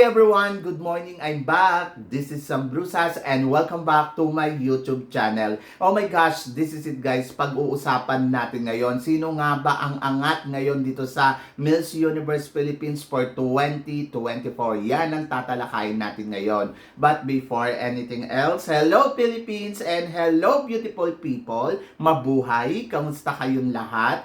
Hi everyone! Good morning! I'm back! This is Sam Brusas and welcome back to my YouTube channel. Oh my gosh, this is it guys. Pag-uusapan natin ngayon, sino nga ba ang angat ngayon dito sa Miss Universe Philippines for 2024? Yan ang tatalakayin natin ngayon. But before anything else, hello Philippines and hello beautiful people! Mabuhay! Kamusta kayong lahat?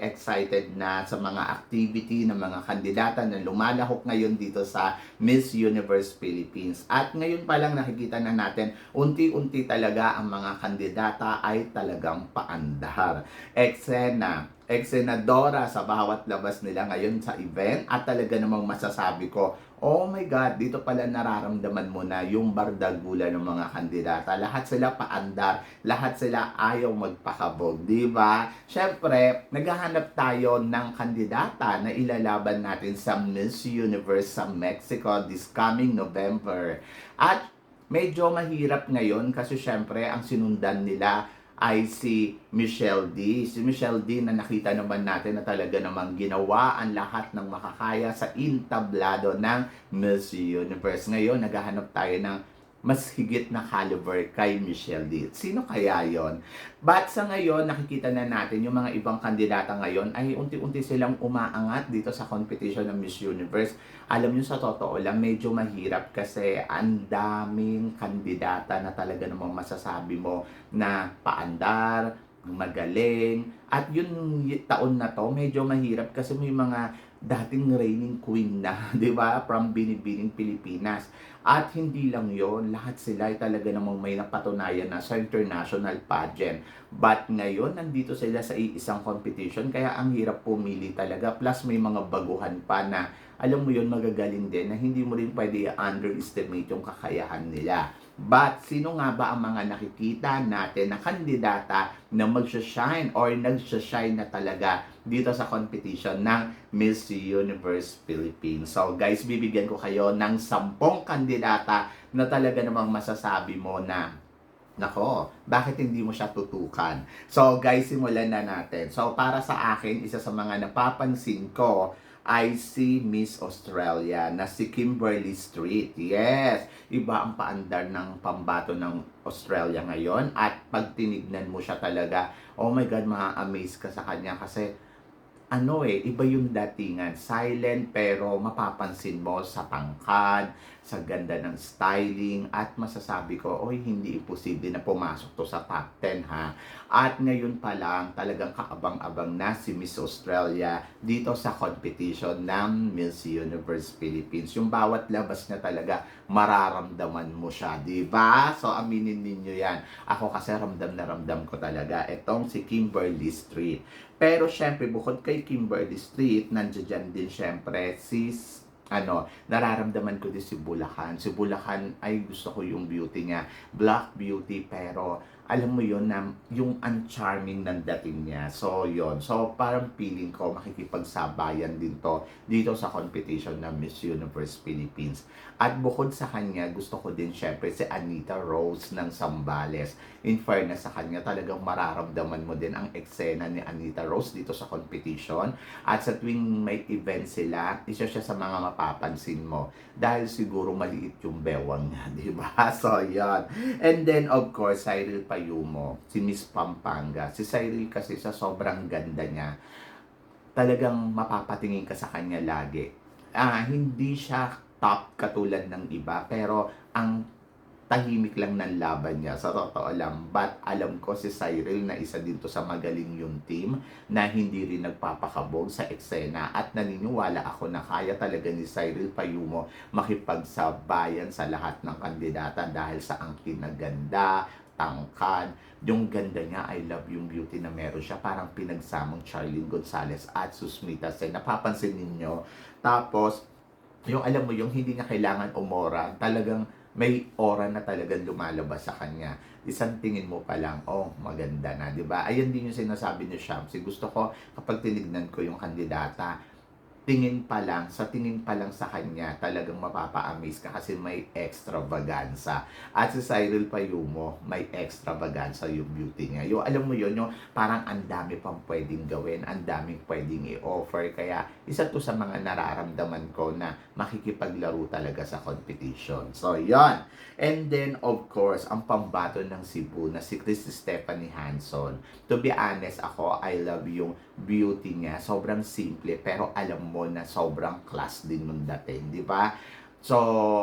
excited na sa mga activity ng mga kandidata na lumalahok ngayon dito sa Miss Universe Philippines. At ngayon pa lang nakikita na natin, unti-unti talaga ang mga kandidata ay talagang paandar. Eksena, eksenadora sa bawat labas nila ngayon sa event at talaga namang masasabi ko, oh my God, dito pala nararamdaman mo na yung bardagula ng mga kandidata. Lahat sila paandar, lahat sila ayaw magpakabog, di ba? Siyempre, naghahanap tayo ng kandidata na ilalaban natin sa Miss Universe sa Mexico this coming November. At medyo mahirap ngayon kasi syempre ang sinundan nila ay si Michelle D. Si Michelle D na nakita naman natin na talaga namang ginawa ang lahat ng makakaya sa intablado ng Miss Universe. Ngayon, naghahanap tayo ng mas higit na caliber kay Michelle D. Sino kaya yon? But sa ngayon, nakikita na natin yung mga ibang kandidata ngayon ay unti-unti silang umaangat dito sa competition ng Miss Universe. Alam nyo sa totoo lang, medyo mahirap kasi ang daming kandidata na talaga namang masasabi mo na paandar, magaling. At yun y- taon na to, medyo mahirap kasi may mga dating reigning queen na, di ba, from Binibining Pilipinas. At hindi lang yon lahat sila ay talaga namang may napatunayan na sa international pageant. But ngayon, nandito sila sa isang competition, kaya ang hirap pumili talaga. Plus, may mga baguhan pa na, alam mo yon magagaling din, na hindi mo rin pwede underestimate yung kakayahan nila. But, sino nga ba ang mga nakikita natin na kandidata na magsha-shine or nagsha-shine na talaga dito sa competition ng Miss Universe Philippines. So guys, bibigyan ko kayo ng sampung kandidata na talaga namang masasabi mo na Nako, bakit hindi mo siya tutukan? So guys, simulan na natin. So para sa akin, isa sa mga napapansin ko ay si Miss Australia na si Kimberly Street. Yes, iba ang paandar ng pambato ng Australia ngayon at pag tinignan mo siya talaga, oh my God, ma-amaze ka sa kanya kasi ano eh, iba yung datingan. Silent pero mapapansin mo sa tangkad, sa ganda ng styling, at masasabi ko, oy, hindi imposible na pumasok to sa top 10 ha. At ngayon pa lang, talagang kaabang-abang na si Miss Australia dito sa competition ng Miss Universe Philippines. Yung bawat labas niya talaga, mararamdaman mo siya, di ba? So, aminin ninyo yan. Ako kasi ramdam na ramdam ko talaga. Itong si Kimberly Street. Pero syempre, bukod kay Kimberly Street, nandiyan din syempre si ano, nararamdaman ko din si Bulacan. Si Bulacan ay gusto ko yung beauty niya. Black beauty, pero alam mo yon na yung uncharming ng dating niya. So, yon So, parang feeling ko makikipagsabayan din to dito sa competition ng Miss Universe Philippines. At bukod sa kanya, gusto ko din syempre si Anita Rose ng Sambales. In fairness sa kanya, talagang mararamdaman mo din ang eksena ni Anita Rose dito sa competition. At sa tuwing may event sila, isa siya sa mga mapapansin mo. Dahil siguro maliit yung bewang niya, di ba? So, yan. And then, of course, Cyril Payumo, si Miss Pampanga. Si Cyril kasi sa sobrang ganda niya, talagang mapapatingin ka sa kanya lagi. Ah, hindi siya top katulad ng iba, pero ang tahimik lang ng laban niya sa totoo lang. But alam ko si Cyril na isa din to sa magaling yung team na hindi rin nagpapakabog sa eksena at naniniwala ako na kaya talaga ni Cyril Payumo makipagsabayan sa lahat ng kandidata dahil sa angkin na ganda, tangkad, yung ganda niya, I love yung beauty na meron siya. Parang pinagsamang Charlene Gonzalez at Susmita Sen. Napapansin ninyo. Tapos, yung alam mo, yung hindi niya kailangan umora, talagang may aura na talagang lumalabas sa kanya. Isang tingin mo pa lang, oh, maganda na, di ba? Ayan din yung sinasabi ni Shamsi. Gusto ko, kapag tinignan ko yung kandidata, tingin pa lang, sa tingin pa lang sa kanya, talagang mapapa-amaze ka kasi may extravaganza. At si Cyril Payumo, may extravaganza yung beauty niya. Yung alam mo yun, yung parang ang dami pang pwedeng gawin, ang daming pwedeng i-offer. Kaya isa to sa mga nararamdaman ko na makikipaglaro talaga sa competition. So, yon And then, of course, ang pambato ng Cebu na si Chris Stephanie Hanson. To be honest, ako, I love yung beauty niya. Sobrang simple, pero alam mo na sobrang class din nung dating, di ba? So,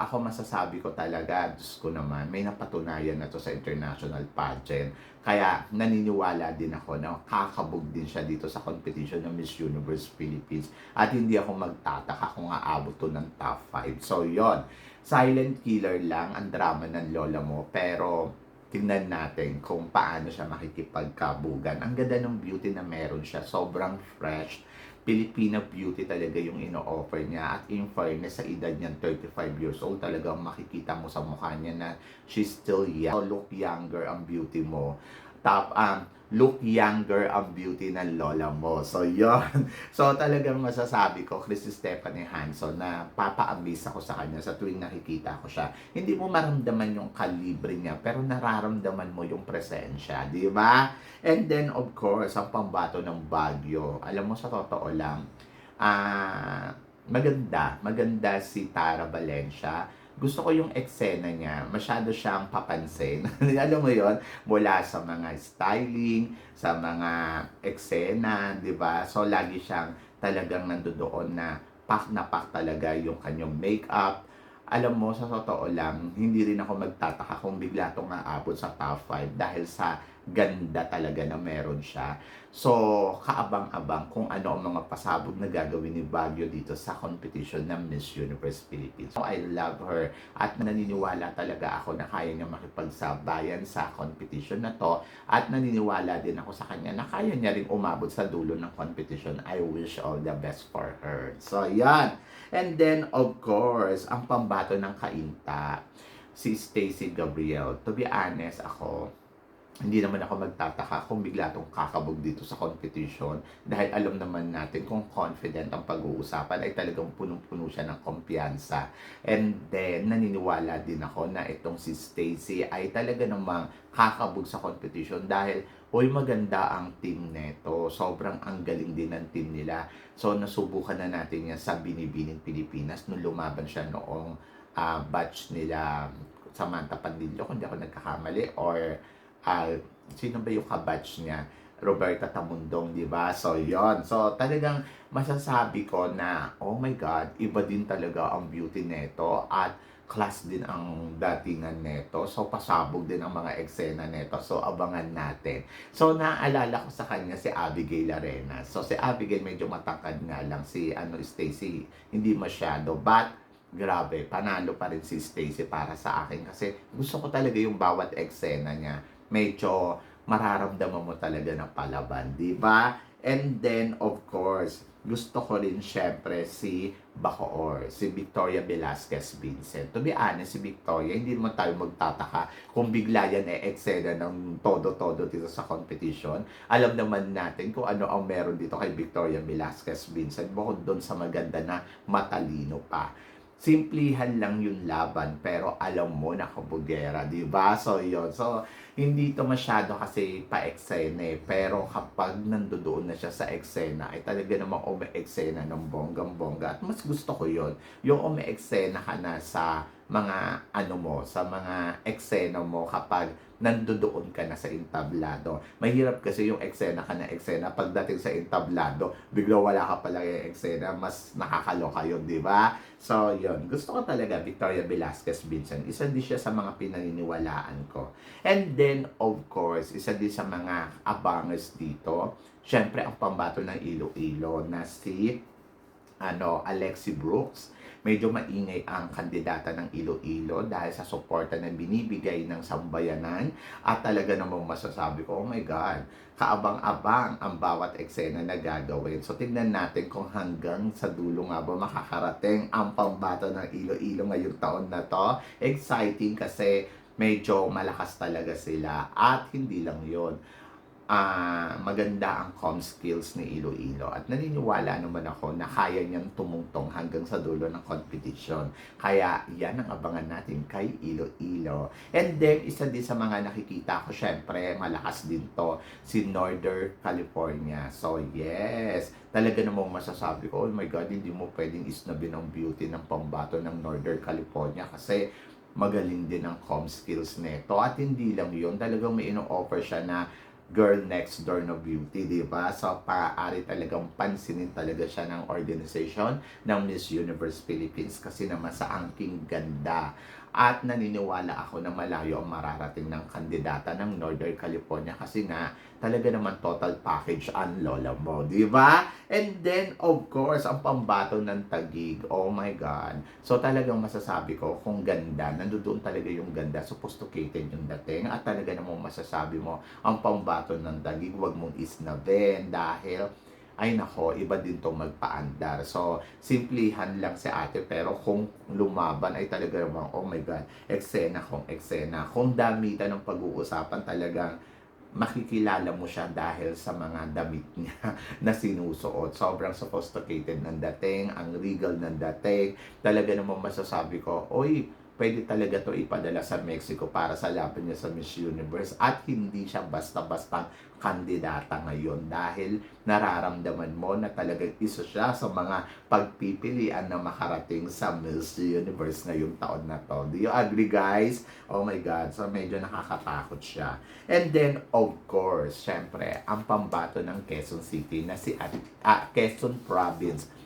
ako masasabi ko talaga, Diyos ko naman, may napatunayan na to sa international pageant. Kaya naniniwala din ako na kakabog din siya dito sa competition ng Miss Universe Philippines. At hindi ako magtataka kung aabot to ng top 5. So, yon Silent killer lang ang drama ng lola mo. Pero, tingnan natin kung paano siya makikipagkabugan. Ang ganda ng beauty na meron siya. Sobrang fresh. Filipina beauty talaga yung ino-offer niya. At in fairness, sa edad niya 35 years old, talagang makikita mo sa mukha niya na she's still young. Look younger ang beauty mo. Top, um, look younger ang beauty ng lola mo. So, yon So, talagang masasabi ko, Chris Stephanie Hanson, na papa-amaze ako sa kanya sa tuwing nakikita ko siya. Hindi mo maramdaman yung kalibre niya, pero nararamdaman mo yung presensya, di ba? And then, of course, ang pambato ng Baguio. Alam mo, sa totoo lang, ah, maganda. Maganda si Tara Valencia gusto ko yung eksena niya. Masyado siyang papansin. Alam mo yon Mula sa mga styling, sa mga eksena, di ba? So, lagi siyang talagang nandoon na pak na pak talaga yung kanyang makeup. Alam mo, sa totoo lang, hindi rin ako magtataka kung bigla itong aabot sa top 5 dahil sa ganda talaga na meron siya. So, kaabang-abang kung ano ang mga pasabog na gagawin ni Baguio dito sa competition ng Miss Universe Philippines. So, I love her at naniniwala talaga ako na kaya niya makipagsabayan sa competition na to at naniniwala din ako sa kanya na kaya niya rin umabot sa dulo ng competition. I wish all the best for her. So, yan. And then, of course, ang pambato ng kainta, si Stacy Gabriel. To be honest, ako, hindi naman ako magtataka kung bigla itong kakabog dito sa competition dahil alam naman natin kung confident ang pag-uusapan ay talagang punong-puno siya ng kumpiyansa. And then, naniniwala din ako na itong si Stacy ay talaga namang kakabog sa competition dahil Uy, maganda ang team neto. Sobrang ang galing din ng team nila. So, nasubukan na natin yan sa Binibining Pilipinas nung lumaban siya noong uh, batch nila Samantha Pandillo, kung di ako nagkakamali, or uh, sino ba yung kabatch niya? Roberta Tamundong, di ba? So, yon So, talagang masasabi ko na, oh my God, iba din talaga ang beauty neto at class din ang datingan neto. So, pasabog din ang mga eksena neto. So, abangan natin. So, naaalala ko sa kanya si Abigail Arena. So, si Abigail medyo matangkad nga lang. Si ano, Stacy, hindi masyado. But, grabe, panalo pa rin si Stacy para sa akin. Kasi gusto ko talaga yung bawat eksena niya medyo mararamdaman mo talaga ng palaban, di ba? And then, of course, gusto ko rin syempre si Bacoor, si Victoria Velasquez Vincent. To be honest, si Victoria, hindi naman tayo magtataka kung bigla yan eh eksena ng todo-todo dito sa competition. Alam naman natin kung ano ang meron dito kay Victoria Velasquez Vincent bukod doon sa maganda na matalino pa simplihan lang yung laban pero alam mo na kabugera, di ba? So, yun. So, hindi to masyado kasi pa-eksena eh. Pero kapag nandoon na siya sa eksena, ay talaga namang umi-eksena ng bonggang-bongga. At mas gusto ko yon Yung umi-eksena ka na sa mga ano mo, sa mga eksena mo kapag nandoon ka na sa entablado. Mahirap kasi yung eksena ka na eksena. Pagdating sa entablado, bigla wala ka pala yung eksena. Mas nakakaloka yun, di ba? So, yun. Gusto ko talaga Victoria Velasquez Vincent. Isa din siya sa mga pinaniniwalaan ko. And of course, isa din sa mga abangers dito. Siyempre, ang pambato ng Iloilo na si ano, Alexi Brooks. Medyo maingay ang kandidata ng Iloilo dahil sa suporta na binibigay ng sambayanan at talaga namang masasabi ko, oh my God, kaabang-abang ang bawat eksena na gagawin. So tignan natin kung hanggang sa dulo nga ba makakarating ang pambato ng Iloilo ngayong taon na to. Exciting kasi medyo malakas talaga sila at hindi lang yon ah maganda ang com skills ni Iloilo at naniniwala naman ako na kaya niyang tumungtong hanggang sa dulo ng competition. Kaya yan ang abangan natin kay Iloilo. And then, isa din sa mga nakikita ko, syempre, malakas din to, si Northern California. So, yes, talaga namang masasabi ko, oh my God, hindi mo pwedeng isnabin ang beauty ng pambato ng Northern California kasi magaling din ang com skills nito. At hindi lang yun, talagang may ino-offer siya na girl next door na beauty, di ba? So, maaari talagang pansinin talaga siya ng organization ng Miss Universe Philippines kasi naman sa angking ganda. At naniniwala ako na malayo ang mararating ng kandidata ng Northern California kasi nga talaga naman total package ang lola mo, di ba? And then, of course, ang pambato ng tagig, oh my God. So talagang masasabi ko, kung ganda, nandoon talaga yung ganda, sophisticated yung dating, at talaga namang masasabi mo, ang pambato ng tagig, wag mong isnabin dahil ay nako, iba din tong magpaandar. So, simplihan lang si ate, pero kung lumaban ay talaga namang, oh my God, eksena kung eksena. Kung damitan ng pag-uusapan talagang makikilala mo siya dahil sa mga damit niya na sinusuot. Sobrang sophisticated ng dating, ang regal ng dating. Talaga namang masasabi ko, oy, pwede talaga to ipadala sa Mexico para sa laban niya sa Miss Universe at hindi siya basta-basta kandidata ngayon dahil nararamdaman mo na talagang isa siya sa mga pagpipilian na makarating sa Miss Universe ngayong taon na to. Do you agree guys? Oh my God, so medyo nakakatakot siya. And then, of course, syempre, ang pambato ng Quezon City na si ah, Quezon Province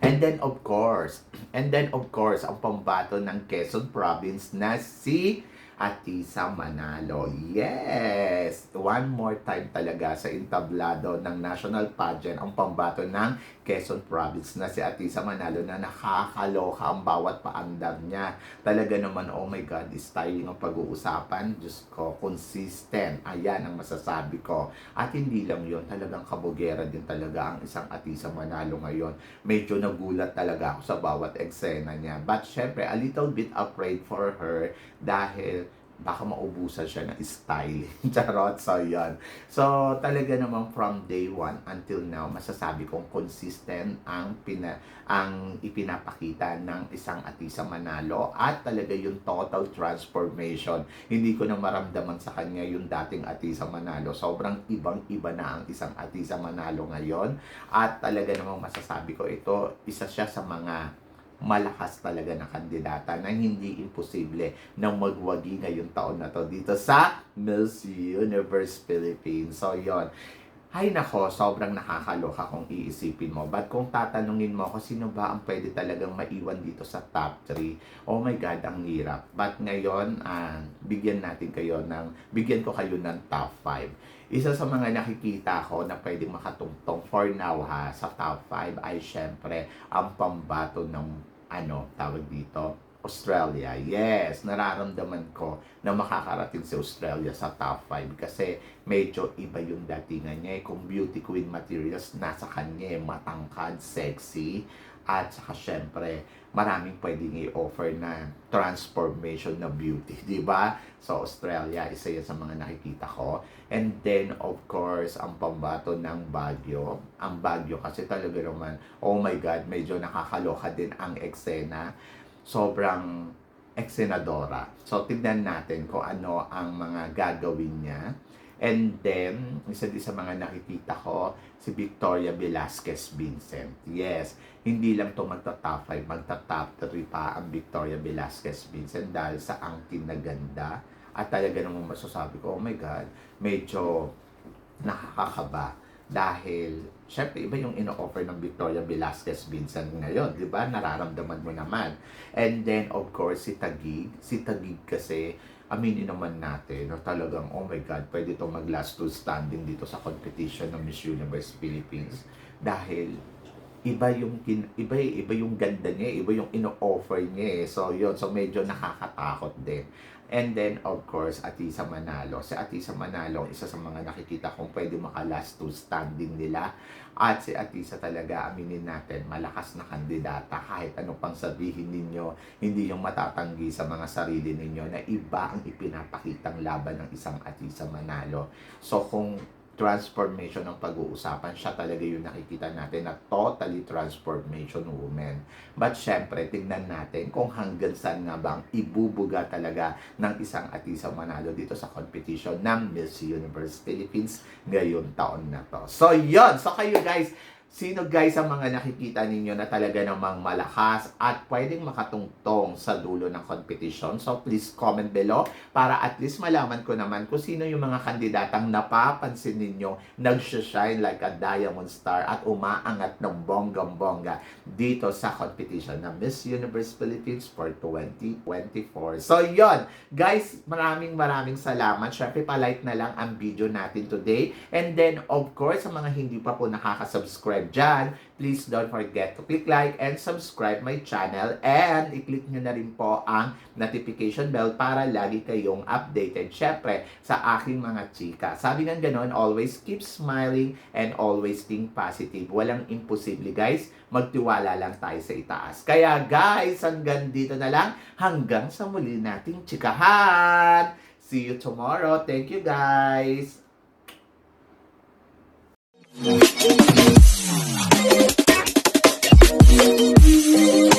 And then of course, and then of course, ang pambato ng Quezon Province na si Atisa Manalo. Yes! One more time talaga sa entablado ng national pageant ang pambato ng Quezon Province na si Atisa Manalo na nakakaloka ang bawat paandar niya. Talaga naman, oh my God, styling ang pag-uusapan. Diyos ko, consistent. Ayan ang masasabi ko. At hindi lang yon talagang kabugera din talaga ang isang Atisa Manalo ngayon. Medyo nagulat talaga ako sa bawat eksena niya. But syempre, a little bit afraid for her dahil baka maubusan siya ng style. Charot, so yan. So, talaga naman from day one until now, masasabi kong consistent ang, pina, ang ipinapakita ng isang Atisa Manalo at talaga yung total transformation. Hindi ko na maramdaman sa kanya yung dating Atisa Manalo. Sobrang ibang-iba na ang isang Atisa Manalo ngayon. At talaga namang masasabi ko ito, isa siya sa mga malakas talaga na kandidata na hindi imposible na magwagi ngayong taon na to dito sa Miss Universe Philippines. So, yon Hay nako, sobrang nakakaloka kung iisipin mo. But kung tatanungin mo ako, sino ba ang pwede talagang maiwan dito sa top 3? Oh my God, ang hirap. But ngayon, uh, bigyan natin kayo ng, bigyan ko kayo ng top 5. Isa sa mga nakikita ko na pwedeng makatungtong for now ha, sa top 5 ay syempre ang pambato ng ano, tawag dito, Australia. Yes, nararamdaman ko na makakarating si Australia sa top 5 kasi medyo iba yung datingan niya. Eh. Kung beauty queen materials, nasa kanya eh, matangkad, sexy, at saka syempre, maraming pwedeng i-offer na transformation na beauty, di ba? So, Australia, isa yan sa mga nakikita ko. And then, of course, ang pambato ng Baguio. Ang Baguio kasi talaga naman, oh my God, medyo nakakaloka din ang eksena. Sobrang eksenadora. So, tignan natin kung ano ang mga gagawin niya. And then, isa din sa mga nakikita ko, si Victoria Velasquez Vincent. Yes, hindi lang to magta-top 5, magta-top 3 pa ang Victoria Velasquez Vincent dahil sa angkin na ganda. At talaga namang masasabi ko, oh my God, medyo nakakakaba dahil syempre iba yung ino-offer ng Victoria Velasquez Vincent ngayon, di ba? Nararamdaman mo naman. And then, of course, si Tagig. Si Tagig kasi, aminin naman natin na talagang, oh my God, pwede itong mag last to standing dito sa competition ng Miss Universe Philippines dahil iba yung kin, iba eh, iba yung ganda niya, eh, iba yung ino-offer niya eh. So yun, so medyo nakakatakot din. And then, of course, Atisa Manalo. Si Atisa Manalo, isa sa mga nakikita kong pwede maka-last two standing nila. At si Atisa talaga, aminin natin, malakas na kandidata. Kahit ano pang sabihin ninyo, hindi yung matatanggi sa mga sarili ninyo na iba ang ipinapakitang laban ng isang Atisa Manalo. So kung transformation ng pag-uusapan, siya talaga yung nakikita natin na totally transformation woman. But syempre, tingnan natin kung hanggang saan nga bang ibubuga talaga ng isang Atisa Manalo dito sa competition ng Miss Universe Philippines ngayong taon na to. So, yon So, kayo guys, Sino guys ang mga nakikita ninyo na talaga namang malakas at pwedeng makatungtong sa dulo ng competition? So please comment below para at least malaman ko naman kung sino yung mga kandidatang napapansin ninyo nag-shine like a diamond star at umaangat ng bonggang-bongga dito sa competition ng Miss Universe Philippines for 2024. So yon guys, maraming maraming salamat. Syempre palike na lang ang video natin today. And then of course sa mga hindi pa po nakaka-subscribe dyan, please don't forget to click like and subscribe my channel and i-click nyo na rin po ang notification bell para lagi kayong updated syempre sa aking mga chika. Sabi ng ganon, always keep smiling and always think positive. Walang imposible guys, magtiwala lang tayo sa itaas. Kaya guys, hanggang dito na lang, hanggang sa muli nating chikahan! See you tomorrow. Thank you guys! Thank you.